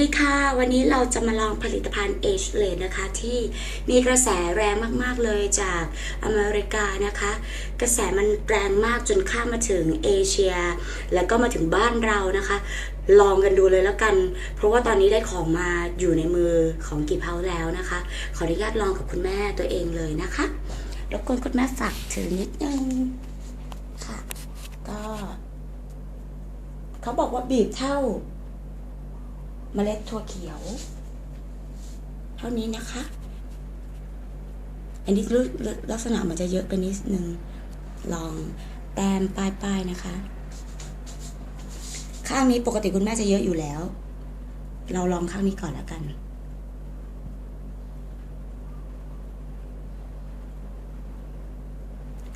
ดีค่ะ วันนี้เราจะมาลองผลิตภัณฑ์ Age l a n นะคะ ที่มีกระแสแรงมาก ๆ เลยจากอเมริกานะคะ กระแสมันแรงมากจนข้ามมาถึงเอเชีย แล้วก็มาถึงบ้านเรานะคะ ลองกันดูเลยแล้วกัน เพราะว่าตอนนี้ได้ของมาอยู่ในมือของกีเพาแล้วนะคะ ขออนุญาตลองกับคุณแม่ตัวเองเลยนะคะรบกวนคุณแม่ฝากถือนิดนึงค่ะ ก็ เขาบอกว่าบีบเท่า เมล็ดถั่วเขียว เท่านี้นะคะ อันนี้ลักษณะมันจะเยอะไปนิดนึง ลองแต้มป้ายป้ายๆนะคะ ข้างนี้ปกติคุณแม่จะเยอะอยู่แล้ว เราลองข้างนี้ก่อนแล้วกัน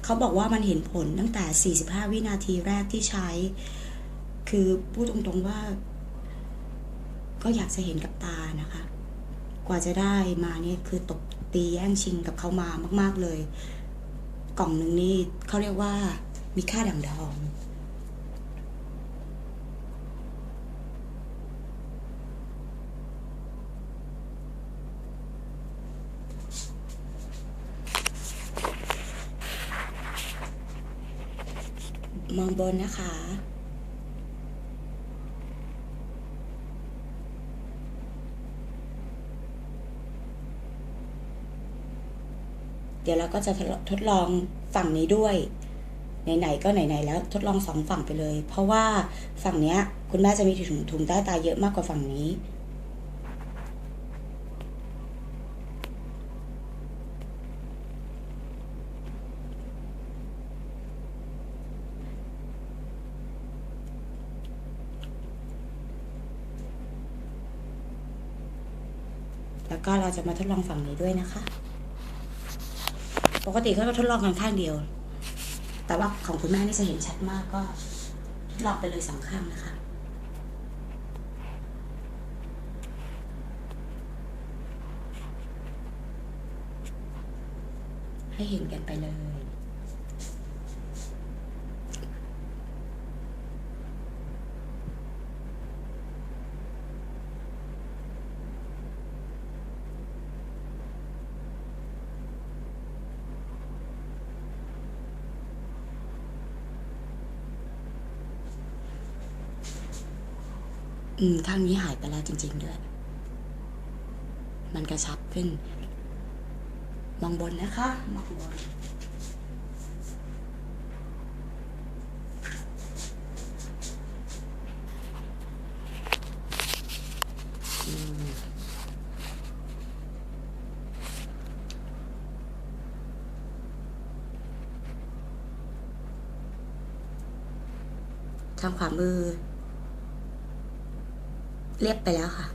เขาบอกว่ามันเห็นผลตั้งแต่ 45 วินาทีแรกที่ใช้ คือพูดตรงๆว่า ก็อยากจะเห็นกับตานะคะ กว่าจะได้มาเนี่ยคือตบตีแย่งชิงกับเขามามาก ๆเลย กล่องหนึ่งนี่เขาเรียกว่ามีค่าดั่งทองมองบนนะคะ เดี๋ยวเราก็จะทดลองฝั่งนี้ด้วยไหนๆก็ไหนๆแล้วทดลองสองฝั่งไปเลย เพราะว่าฝั่งเนี้ย คุณแม่จะมีถุงถุงใต้ตาเยอะมากกว่าฝั่งนี้ แล้วก็เราจะมาทดลองฝั่งนี้ด้วยนะคะ ปกติเขาจะทดลองกันข้างเดียว แต่ว่าของคุณแม่นี่จะเห็นชัดมากก็ทดลองไปเลยสองข้างนะคะให้เห็นกันไปเลย อืมข้างนี้หายไปแล้วจริง ๆ ด้วย มันกระชับขึ้น มองบนนะคะ มองบนทางขวามือ เรียบไปแล้วค่ะ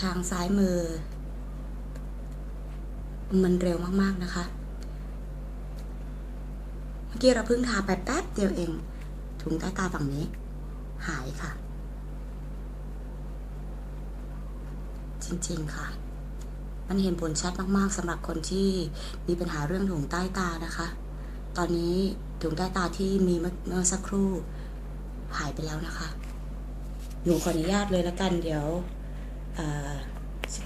ทางซ้ายมือ มันเร็วมากๆนะคะ เมื่อกี้เราเพิ่งทาไปแป๊บเดียวเอง ถุงใต้ตาฝั่งนี้ หายค่ะ จริงๆค่ะ มันเห็นผลชัดมากๆสำหรับคนที่มีปัญหาเรื่องถุงใต้ตานะคะ ตอนนี้ถุงใต้ตาที่มีเมื่อเมื่อสักครู่หายไปแล้วนะคะ หนูขออนุญาตเลยละกันเดี๋ยวอ